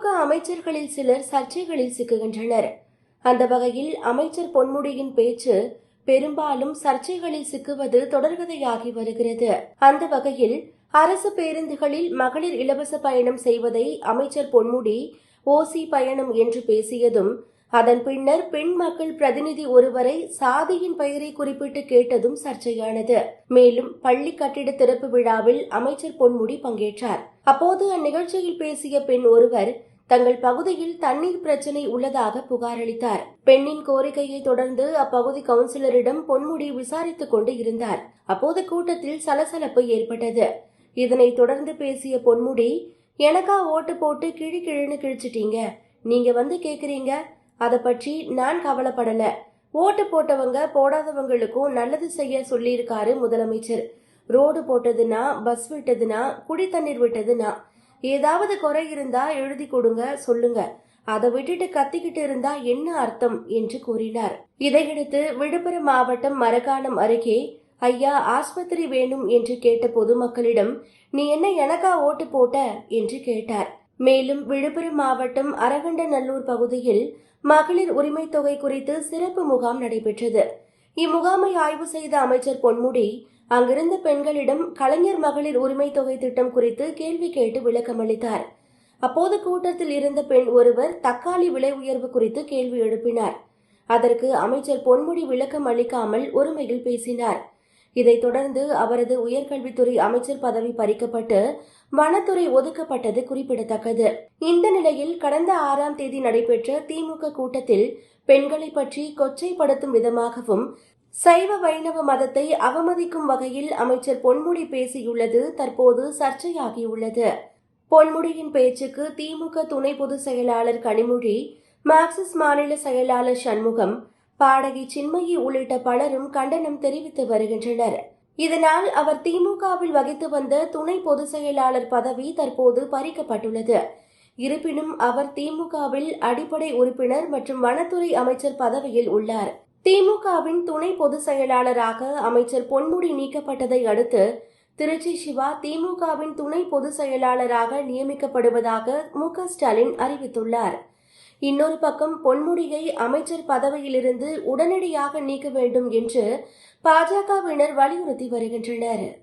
திமுக அமைச்சர்களில் சிலர் சர்ச்சைகளில் சிக்குகின்றனர். அந்த வகையில் அமைச்சர் பொன்முடியின் பேச்சு பெரும்பாலும் சர்ச்சைகளில் சிக்குவது தொடர்கதையாகி வருகிறது. அந்த வகையில் அரசு பேருந்துகளில் மகளிர் இலவச பயணம் செய்வதை அமைச்சர் பொன்முடி ஓசி பயணம் என்று பேசியதும் அதன் பின்னர் பெண் மக்கள் பிரதிநிதி ஒருவரை சாதியின் பெயரை குறிப்பிட்டு கேட்டதும் சர்ச்சையானது. மேலும் பள்ளி கட்டிட திறப்பு விழாவில் அமைச்சர் பொன்முடி பங்கேற்றார். அப்போது அந்நிகழ்ச்சியில் பேசிய பெண் ஒருவர் தங்கள் பகுதியில் தண்ணீர் பிரச்சினை உள்ளதாக புகாரளித்தார் பெண்ணின் கோரிக்கையை தொடர்ந்து அப்பகுதி கவுன்சிலரிடம் பொன்முடி விசாரித்துக் கொண்டு இருந்தார். அப்போது கூட்டத்தில் சலசலப்பு ஏற்பட்டது. இதனைத் தொடர்ந்து பேசிய பொன்முடி எனக்கா ஓட்டு போட்டு கிழி கிழின்னு கிழிச்சிட்டீங்க. நீங்க வந்து கேக்குறீங்க? அதை பற்றி நான் கவலைப்படல. ஓட்டு போட்டவங்க போடாதவங்களுக்கும் நல்லது செய்ய சொல்லியிருக்காரு முதலமைச்சர். ரோடு போட்டதுன்னா பஸ் விட்டதுன்னா குடி தண்ணீர் விட்டதுன்னா ஏதாவது குறை இருந்தா எழுதி கொடுங்க சொல்லுங்க. அதை விட்டுட்டு கத்திக்கிட்டு இருந்தா என்ன அர்த்தம்? என்று கூறினார். இதையடுத்து விழுப்புரம் மாவட்டம் மரக்காணம் அருகே ஐயா ஆஸ்பத்திரி வேணும் என்று கேட்ட பொதுமக்களிடம் நீ என்ன எனக்கா ஓட்டு போட்ட? என்று கேட்டார். மேலும் விழுப்புரம் மாவட்டம் அரகண்டநல்லூர் பகுதியில் மகளிர் உரிமை தொகை குறித்து சிறப்பு முகாம் நடைபெற்றது. இம்முகாமை ஆய்வு செய்த அமைச்சர் பொன்முடி அங்கிருந்த பெண்களிடம் கலைஞர் மகளிர் உரிமை தொகை திட்டம் குறித்து கேள்வி கேட்டு விளக்கமளித்தார் அப்போது கூட்டத்தில் இருந்த பெண் ஒருவர் தக்காளி விலை உயர்வு குறித்து கேள்வி எழுப்பினார். அதற்கு அமைச்சர் பொன்முடி விளக்கம் அளிக்காமல் ஒருமையில் பேசினார். இதைத் தொடர்ந்து அவரது உயர்கல்வித்துறை அமைச்சர் பதவி பறிக்கப்பட்டு வனத்துறை ஒதுக்கப்பட்டது குறிப்பிடத்தக்கது. இந்த நிலையில் கடந்த ஆறாம் தேதி நடைபெற்ற திமுக கூட்டத்தில் பெண்களை பற்றி கொச்சைப்படுத்தும் விதமாகவும் சைவ வைணவ மதத்தை அவமதிக்கும் வகையில் அமைச்சர் பொன்முடி பேசியுள்ளது தற்போது சர்ச்சையாகியுள்ளது. பொன்முடியின் பேச்சுக்கு திமுக துணை பொதுச் செயலாளர் கனிமொழி மார்க்சிஸ்ட் மாநில செயலாளர் சண்முகம் பாடகி சின்மயி உள்ளிட்ட பலரும் கண்டனம் தெரிவித்து வருகின்றனர். இதனால் அவர் திமுகவில் வகித்து வந்த துணை பொதுச் செயலாளர் பதவி தற்போது பறிக்கப்பட்டுள்ளது. இருப்பினும் அவர் திமுகவில் அடிப்படை உறுப்பினர் மற்றும் வனத்துறை அமைச்சர் பதவியில் உள்ளார். திமுகவின் துணை பொதுச் செயலாளராக அமைச்சர் பொன்முடி நீக்கப்பட்டதை அடுத்து திருச்சி சிவா திமுகவின் துணை பொதுச் செயலாளராக நியமிக்கப்படுவதாக மு ஸ்டாலின் அறிவித்துள்ளார். இன்னொரு பக்கம் பொன்முடியை அமைச்சர் பதவியிலிருந்து உடனடியாக நீக்க வேண்டும் என்று பாஜகவினர் வலியுறுத்தி வருகின்றனர்.